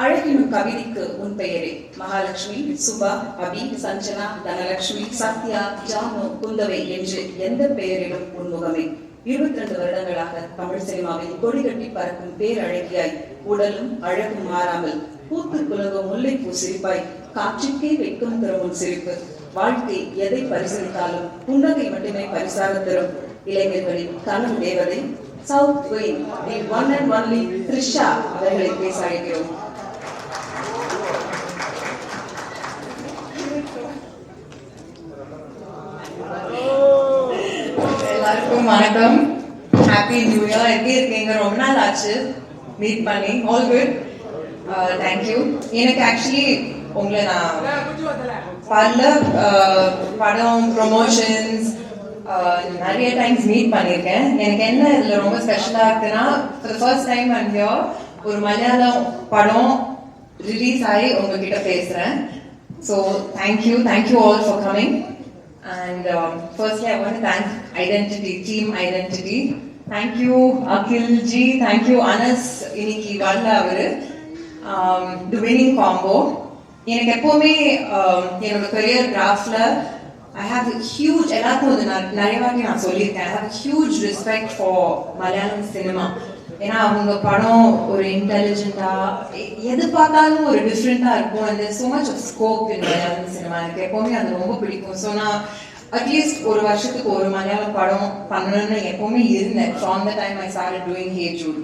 அழகினும் கவிதைக்கு உன் பெயரே. மகாலட்சுமி சுபா அபி சஞ்சனா தனலட்சுமி சத்யா ஜானு குந்தவை என்று எந்த பெயரிலும் உன்முகமே இருபத்தி ரெண்டு வருடங்களாக தமிழ் சினிமாவில் கொடிகட்டி பறக்கும் பேரழகியாய் உடலும் அழகும் மாறாமல் பூத்து குலுங்கும் முல்லைப்பூ சிரிப்பாய் காற்றுக்கே வெட்கம் தரும் உன் சிரிப்பு. வாழ்க்கை எதை பரிசீலித்தாலும் புன்னகை மட்டுமே பரிசாக தரும். இளைஞர்களின் கனவு தேவதை south the one and only Trisha அவர்களை பேச அழைக்கிறோம். எல்லாருக்கும் வணக்கம். ஹாப்பி நியூ இயர் எப்படி இருக்கீங்க? ரொம்ப நாள் ஆச்சு. மீட் பண்ணி. ஆல் குட் தேங்க்யூ எனக்கு ஆக்சுவலி உங்களை நான் பல uh, படம் ப்ரொமோஷன்ஸ் uh, நிறைய டைம்ஸ் மீட் பண்ணியிருக்கேன். எனக்கு என்ன இதில் ரொம்ப ஸ்பெஷலாக இருக்குன்னா for first time and here ஒரு மலையாளம் படம் ரிலீஸ் ஆகி உங்ககிட்ட பேசுகிறேன் so thank you thank you all for coming and firstly I want want identity team identity thank you Identity. Thank you, Akhil இன்னைக்கு வரல அவரு. தி வினிங் காம்போ எனக்கு எப்போவுமே um, என்னோட கரியர் கிராஃப்ல ஐ ஹாவ் ஹியூஜ் எல்லாருக்கும் வந்து நான் நிறைய வாட்டி நான் சொல்லியிருக்கேன். I have huge respect for Malayalam cinema ஏன்னா அவங்க படம் ஒரு இன்டெலிஜென்ட்டா எது பார்த்தாலும் ஒரு டிஃப்ரெண்டா இருக்கும் அந்த so much of scope in Malayalam cinema எனக்கு எப்போவுமே அது ரொம்ப பிடிக்கும். ஸோ நான் அட்லீஸ்ட் ஒரு வருஷத்துக்கு ஒரு மலையாளம் படம் பண்ணணும்னு எப்பவுமே இருந்தேன். From the time I start doing hey Jude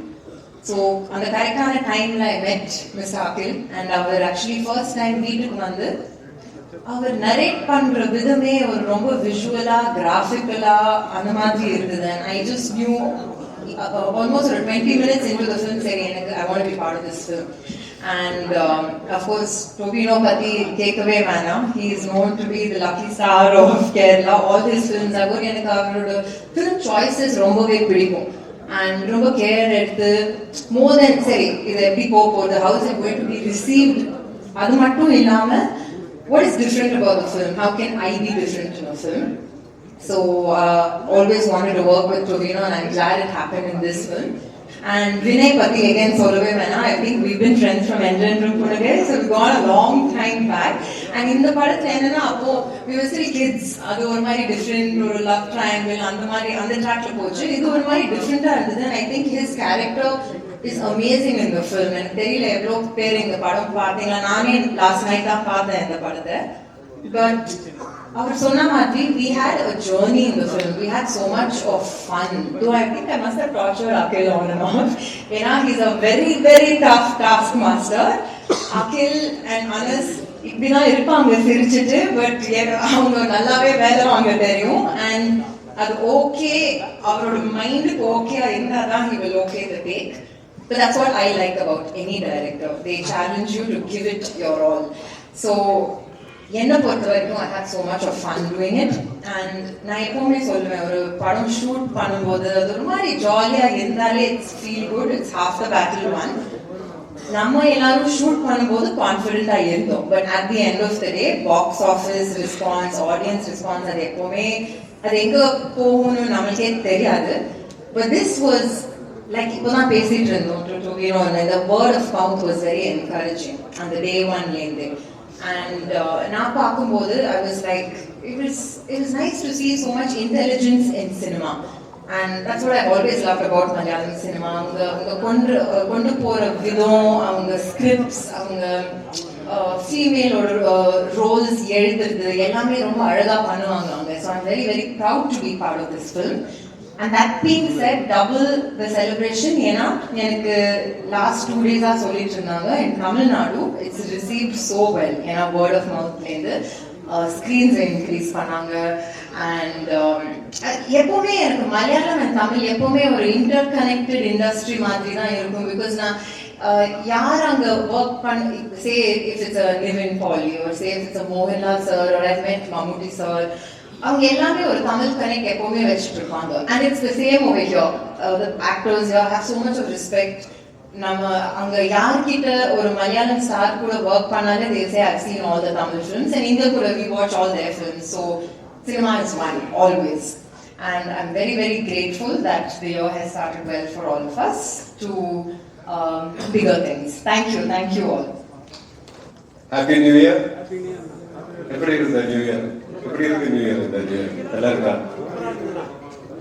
so அந்த கரெக்டான டைம்ல I met miss Akhil and our actually first time வீட்டுக்கு வந்து அவர் நரேட் பண்ற விதமே ஒரு ரொம்ப விஷுவலா கிராஃபிக்கலா அந்த மாதிரி இருந்தது. ஐ ஜஸ்ட் நியூ ஆல்மோஸ்ட் ஒரு டுவெண்ட்டி மினிட்ஸ் இன்டு சரி எனக்கு I want be part this film and of course Tovino பத்தி கேட்கவே வேணாம் he is known to be the lucky star of Kerala all this films அவர் எனக்கு அவரோட ஃபிலிம் சாய்ஸஸ் ரொம்பவே பிடிக்கும் அண்ட் ரொம்ப கேர் எடுத்து மோர் தென் சரி இது எப்படி போக போகுது how's it going to be received அது மட்டும் இல்லாம what is different about the film? How can I be different in a film? So, uh, always wanted to work with Tovino, and I'm glad it happened in this film. And Vinay Pati again, Solove Mena, I think we've been friends from Engine Rupunage, so we've gone a long time back. And in the படத்துல என்னன்னா அப்போ we were still kids. அது ஒரு மாதிரி different ஒரு love triangle அந்த மாதிரி அந்த ட்ராக்ல போச்சு. இது ஒரு மாதிரி டிஃப்ரெண்டா இருந்தது. And I think his character is amazing இந்த ஃபிலிம் எனக்கு தெரியல எவ்வளோ பேர் இந்த படம் பார்த்தீங்களா? நானே லாஸ்ட் நைட் தான் பார்த்தேன் இந்த படத்தை. பட் அவர் சொன்ன மாதிரி we had a journey in the film we had so much of fun though I think I must have tortured Akhil on and off ஏன்னா he's a very very tough task master Akhil and Anas இப்படிதான் இருப்பாங்க சிரிச்சிட்டு but அவங்க நல்லாவே வேலை வாங்க தெரியும் and அது ஓகே அவரோட மைண்டுக்கு ஓகே இருந்தாதான் he will okay the take But that's what I like about any director. They challenge you to give it your all. So, என்னை பொறுத்த வரைக்கும் I had so much of fun doing it and நான் எப்பவுமே சொல்லுவேன் ஒரு படம் shoot பண்ணும்போது அது ஒரு மாதிரி ஜாலியாக இருந்தாலே it's feel good it's half the battle won நம்ம எல்லாரும் ஷூட் பண்ணும்போது கான்ஃபிடென்ட்டா இருந்தோம். But at the end of the day box office response audience response அது எப்போவுமே அது எங்கே போகணும்னு நம்மளுக்கே தெரியாது. பட் திஸ் வாஸ் லைக் இப்போதான் பேசிட்டு இருந்தோம் இந்த word of mouth was very encouraging அந்த டே ஒன்லேருந்து அண்ட் uh, நான் பார்க்கும்போது I was like it is it is nice to see so much intelligence in cinema and that's what I always love about Malayalam cinema அவங்க அவங்க கொண்டு uh, கொண்டு போற விதம் அவங்க ஸ்கிரிப்ட்ஸ் அவங்க uh, ஃபீமேலோட ரோல்ஸ் எழுதுறது எல்லாமே ரொம்ப அழகா பண்ணுவாங்க அவங்க. So I'm very very proud to be part of this film and that being said double the celebration ஏன்னா எனக்கு லாஸ்ட் டூ டேஸாக சொல்லிட்டு இருந்தாங்க. In Tamil Nadu it's receive so well ஏன்னா வேர்ட் ஆஃப் மவுத்லேருந்து ஸ்க்ரீன்ஸ் இன்க்ரீஸ் பண்ணாங்க. And um, எப்பவுமே எனக்கு மலையாளம் அண்ட் தமிழ் எப்பவுமே ஒரு இன்டர் கனெக்டட் இண்டஸ்ட்ரி மாதிரி தான் இருக்கும். பிகாஸ் நான் uh, யார் அங்க ஒர்க் பண்ண say if it's a Nivin Pauly ஒரு say it's a Mohanlal sir ஒரு மெட் மம்முட்டி சார் அவங்க எல்லாமே ஒரு தமிழ் கனெக்ட் எப்பவுமே வச்சுட்டு இருப்பாங்க and it's the same over here the actors you have so much of respect நம்ம அங்க யார்கிட்ட ஒரு மலையாளம் ஸ்டார் கூட ஒர்க் பண்ணாலே they say I've seen all the Tamil films and இங்க கூட we watch all their films so cinema is one always and I'm very very grateful that the year has started well for all of us to um, bigger things. Thank you, thank you all. Happy new year எப்படி இருந்த new year எப்படி இருக்கு new year இந்த நல்லா இருக்கா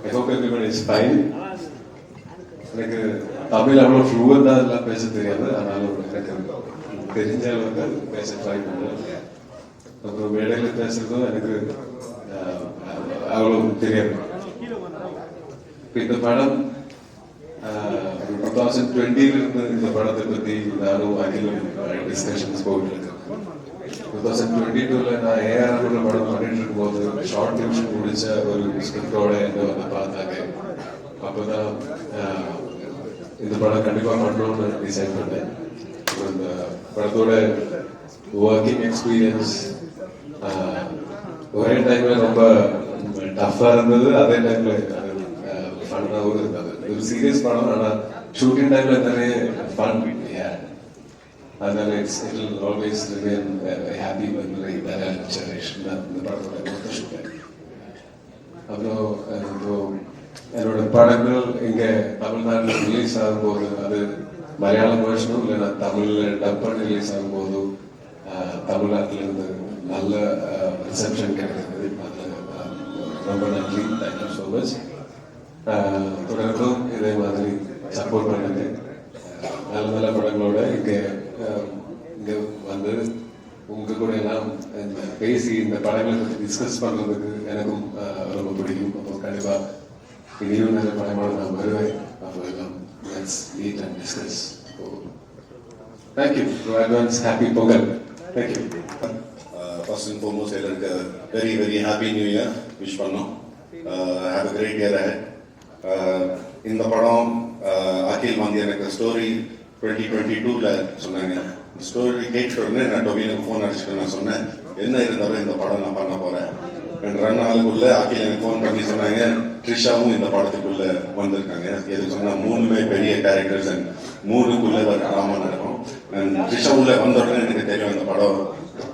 I hope everybody is fine எனக்கு தமிழ் அவ்வளோ ஃப்ளூவெண்டாக எல்லாம் பேச தெரியாது ஆனாலும் எனக்கு தெரிஞ்ச அளவுக்கு பேச ட்ரை பண்ணுவேன் அப்புறம் மேடையில் பேசுறதும் எனக்கு அஹ், அவ்வளோ தெரியாது இந்த படம் டூ தௌசண்ட் டுவெண்ட்டில இருந்து இந்த படத்தை பற்றி நானும் அகிலும் டிஸ்கஷன்ஸ் போயிட்டு இருக்கேன் டூ தௌசண்ட் டுவெண்ட்டி டூவில் நான் ஏஆர்எம்ல படம் பண்ணிட்டு இருக்கும்போது ஷார்ட் டிவிஷன் முடிச்ச ஒரு ஸ்கிரிப்டோட என்ன வந்து பார்த்தாங்க. அப்போ தான் இந்த படம் கண்டிப்பாக பண்ணணும்னு டிசைட் பண்ணேன். இந்த படத்தோட ஒர்க்கிங் எக்ஸ்பீரியன்ஸ் ஒரே டைம்ல ரொம்ப டஃப்பாக இருந்தது. அதே டைம்ல ஃபன்னாகவும் இருந்தது. ஒரு சீரியஸ் படம் ஆனால் ஷூட்டிங் டைம்ல நிறைய ஃபன் அதனால it's it'll always remain happy memory generation தான் இந்த படத்தோட கொடுத்துருக்கேன் அப்புறம் இப்போ என்னோட படங்கள் இங்கே தமிழ்நாட்டில் ரிலீஸ் ஆகும்போது அது மலையாளம் வேர்ஷனும் இல்லைன்னா தமிழில் டப் பண்ணி ரிலீஸ் ஆகும்போது அஹ், இருந்து நல்ல ரிசப்ஷன் கிடைக்கிறது அதில் ரொம்ப நன்றி. தேங்க்யூ ஸோ மச் தொடர்ந்தும் இதே மாதிரி சப்போர்ட் பண்ணுங்க நல்ல நல்ல படங்களோட இங்கே இங்கே வந்து உங்க கூட எல்லாம் பேசி இந்த படங்களை பற்றி டிஸ்கஸ் பண்ணுறதுக்கு எனக்கும் ரொம்ப பிடிக்கும் அப்போ கண்டிப்பாக இனியும் நல்ல படங்களோட நான் வருவேன் அப்போ எல்லாம் let's meet and discuss thank you advance happy Pongal thank you first and foremost எல்லாருக்கு very very happy new year wish பண்ணோம் ஹாவ் அ கிரேட் இயர் இந்த படம் அகில் வந்து எனக்கு ஸ்டோரி டுவெண்ட்டி டுவெண்ட்டி டூவில் சொன்னாங்க. ஸ்டோரி கேட்ட உடனே நான் டொவினுக்கு ஃபோன் அடிச்சுட்டு நான் சொன்னேன் என்ன இருந்தாலும் இந்த படம் நான் பண்ண போகிறேன் ரெண்டு ரெண்டு நாளுக்குள்ள அகில் எனக்கு ஃபோன் பண்ணி சொன்னாங்க. த்ரிஷாவும் இந்த படத்துக்குள்ள வந்திருக்காங்க. எதுக்கு சொன்னா மூணுமே பெரிய கேரக்டர்ஸ் அண்ட் மூணுக்குள்ள ஒரு நடக்கும். அண்ட் த்ரிஷா உள்ள வந்த உடனே எனக்கு தெரியும் இந்த படம்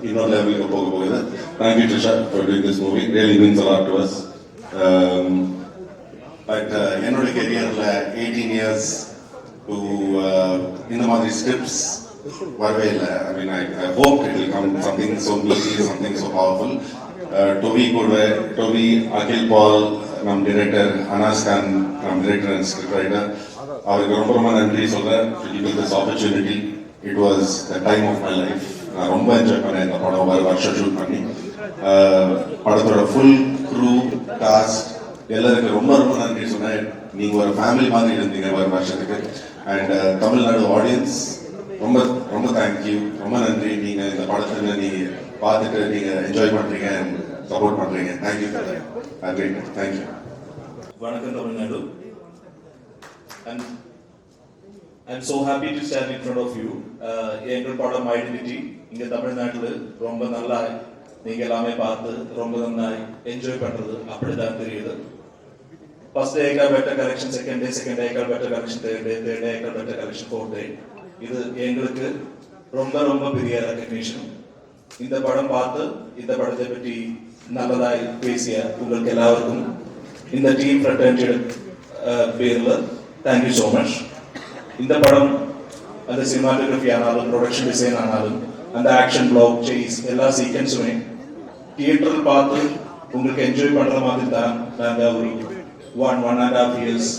இன்னொரு லெவலுக்கு போக போகுது. Thank you Trisha for doing this movie really means a lot to us but என்னோட கெரியர்ல எயிட்டீன் இயர்ஸ் டு uh, இந்த மாதிரி ஸ்கிரிப்ட்ஸ் வரவே இல்லை I mean I I hope it will come something so beauty something so powerful Tovi கூட டொவி அகில் பால் நம் director Anas Khan நம் director and script writer அவருக்கு ரொம்ப ரொம்ப நன்றி சொல்கிறேன் this opportunity it was the time of my life நான் ரொம்ப என்ஜாய் பண்ணேன் இந்த படம் ஒரு வருஷம் ஷூட் பண்ணி. Uh, படத்தோட ஃபுல் க்ரூ காஸ்ட் எல்லாருக்கும் ரொம்ப ரொம்ப நன்றி சொன்னேன் நீங்க ஒரு ஃபேமிலி மாதிரி இருந்தீங்க ஒரு வருஷத்துக்கு. அண்ட் தமிழ்நாடு ஆடியன்ஸ் ரொம்ப ரொம்ப தேங்க்யூ ரொம்ப நன்றி. நீங்க இந்த படத்துல நீங்க பார்த்துட்டு நீங்க என்ஜாய் பண்றீங்க சப்போர்ட் பண்றீங்க. தேங்க்யூ தேங்க்யூ வணக்கம் Tamil Nadu and I'm so happy to stand in front of you. Uh, எங்கள் படம் ஐடென்டிட்டி இங்கே தமிழ்நாட்டில் ரொம்ப நல்லா நீங்கள் எல்லாமே பார்த்து ரொம்ப நல்லா என்ஜாய் பண்ணுறது அப்படி தான் தெரியுது. ஃபர்ஸ்ட் டே ஏக்கா better collection second day second day ஏக்கா better collection third day third day ஏக்கா பெட்டர் கலெக்ஷன் ஃபோர்த் டே இது எங்களுக்கு ரொம்ப ரொம்ப பெரிய ரெக்கக்னிஷன் இந்த படம் பார்த்து இந்த படத்தை பற்றி நல்லதாய் பேசிய உங்களுக்கு எல்லாருக்கும் இந்த டீம் ஃப்ரண்ட் பேரில் தேங்க்யூ ஸோ மச் இந்த படம் அந்த சினிமாட்டோகிராஃபி ஆனாலும் ப்ரொடக்ஷன் டிசைன் ஆனாலும் அந்த ஆக்ஷன் பிளாக் சேஸ் எல்லா சீக்வன்ஸுமே தியேட்டரில் பார்த்து உங்களுக்கு என்ஜாய் பண்ணுற மாதிரி தான் நாங்கள் ஒரு one one and half years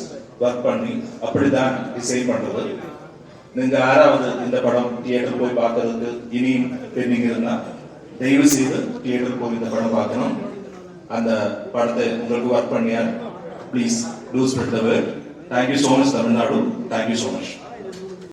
work பண்ணி அப்படிதான் டிசைன் பண்றது. நீங்க ஆறாவது இந்த படம் தியேட்டர் போய் பார்க்கறதுக்கு இனியும் பெண்டிங் இருந்தா தயவு செய்து தியேட்டர் போய் இந்த படம் பார்க்கணும். அந்த படத்தை உங்களுக்கு ஒர்க் பண்ணியா? Please do spread the word thank you so much Tamil Nadu thank you so much